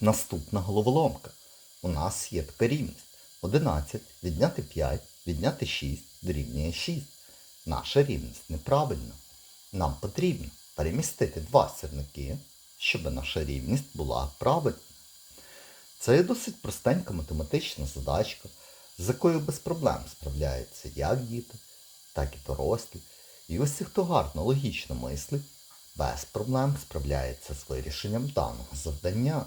Наступна головоломка. У нас є така рівність. 11 відняти 5, відняти 6 дорівнює 6. Наша рівність неправильна. Нам потрібно перемістити два сірники, щоб наша рівність була правильна. Це є досить простенька математична задачка, з якою без проблем справляються як діти, так і дорослі. І усі, хто гарно логічно мислить, без проблем справляється з вирішенням даного завдання.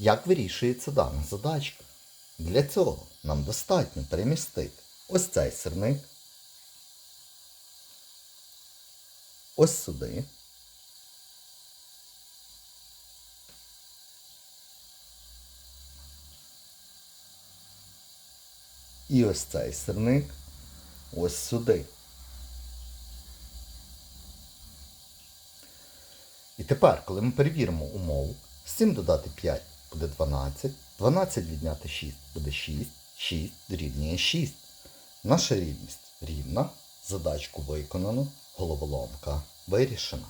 Як вирішується дана задачка? Для цього нам достатньо перемістити ось цей сирник, ось сюди. І ось цей сирник ось сюди. І тепер, коли ми перевіримо умову, 7 додати 5 буде 12, 12 відняти 6 буде 6, 6 дорівнює 6. Наша рівність рівна, задачку виконано, головоломка вирішена.